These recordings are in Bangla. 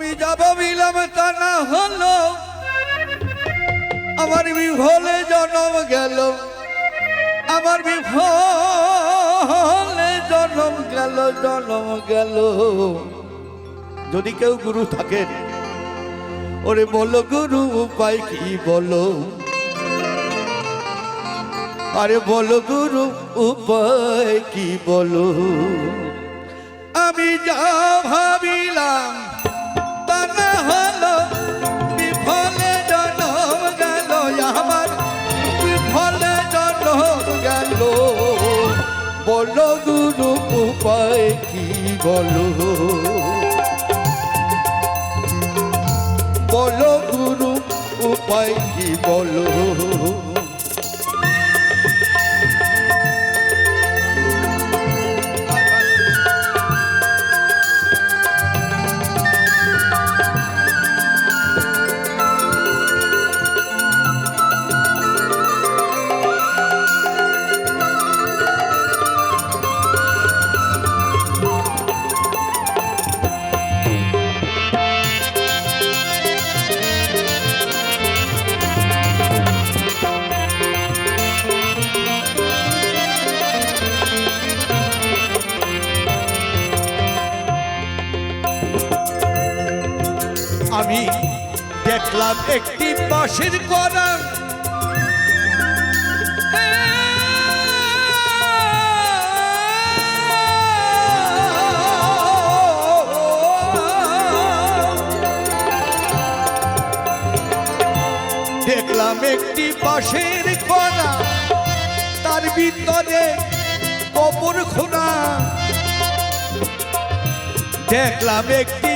আমি যাব বিলাম তা না হলো। আমার বিফলে জন্ম গেল। আমার বিফলে জন্ম গেল জন্ম গেল। যদি কেউ গুরু থাকেন ওরে বলো গুরু, উপায় কি বলো? আরে বলো গুরু, উপায় কি বলো? আমি যা ভাবিলাম বলো। বলো গুরু উপায় কি বলো? আমি দেখলাম একটি বাঁশের করা দেখলাম একটি বাঁশের করা তার ভিতরে কবর খোনা দেখলাম একটি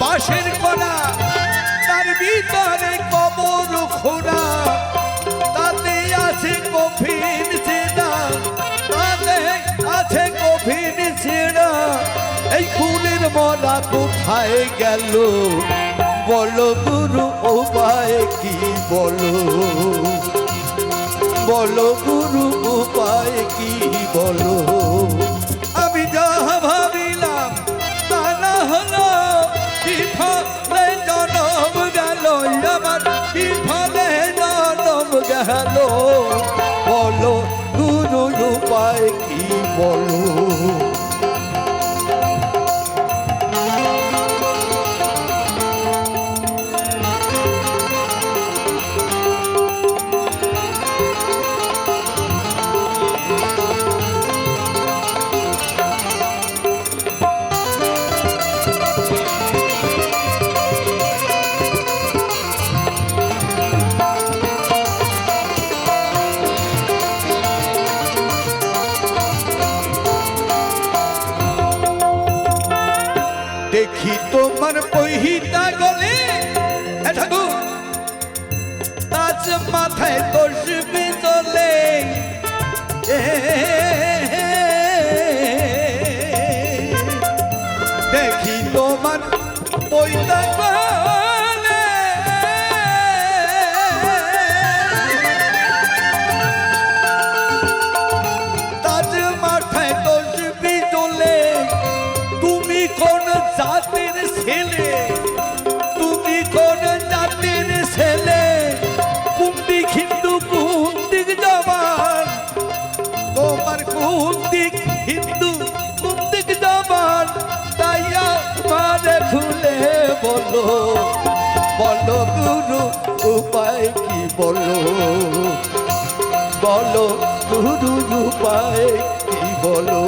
বাঁশের কলা তার ভিতরে খোড়া তাতে এই মলা কোথায় গেল? বলো গুরু উপায় কি বলো? বলো গুরু উপায় কি বলো? বলো তোমার পহিতা গলে ঠাকুর তাজ মাথায় তসবি বলো বলো গুরু উপায় কি বলো? বলো গুরু উপায় কি বলো?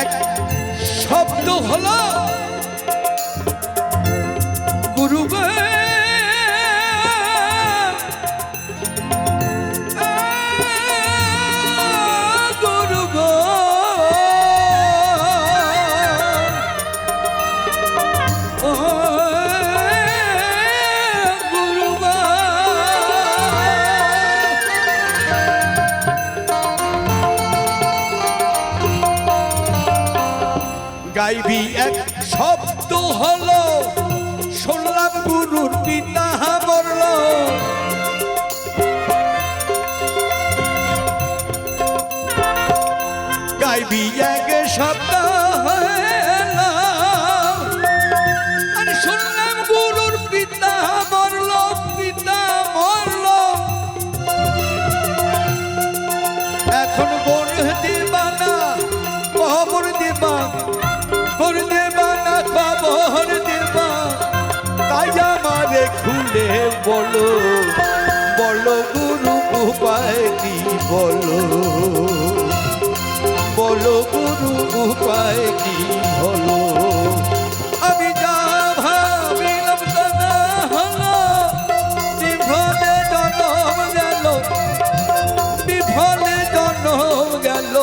এক শব্দ হলো গুরু গাইবি এক শব্দ হলো। শুনলাম গুরুর পিতা বলল, গাইবি এক শব্দ শুনলাম গুরুর পিতা মরল পিতা মরল এখন বর দিবানা খবর দিবা কর দেবা না খবর দিবা তাই আমারে বলো বলো গুরু উপায় কি বলো? বলো গুরু উপায় কি হলো আমি যা ভাবিলাম না হলো বিফলে জনম গেল। বিফলে জনম গেল।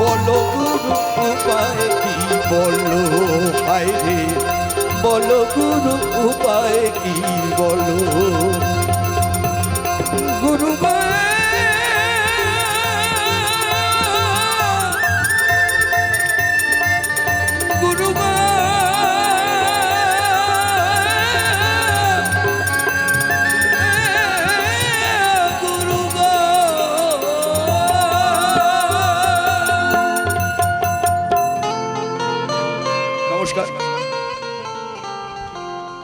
বলো গুরু উপায় বলো ভাই রে বলো গুরু উপায় কি বলো? গুরু ভাই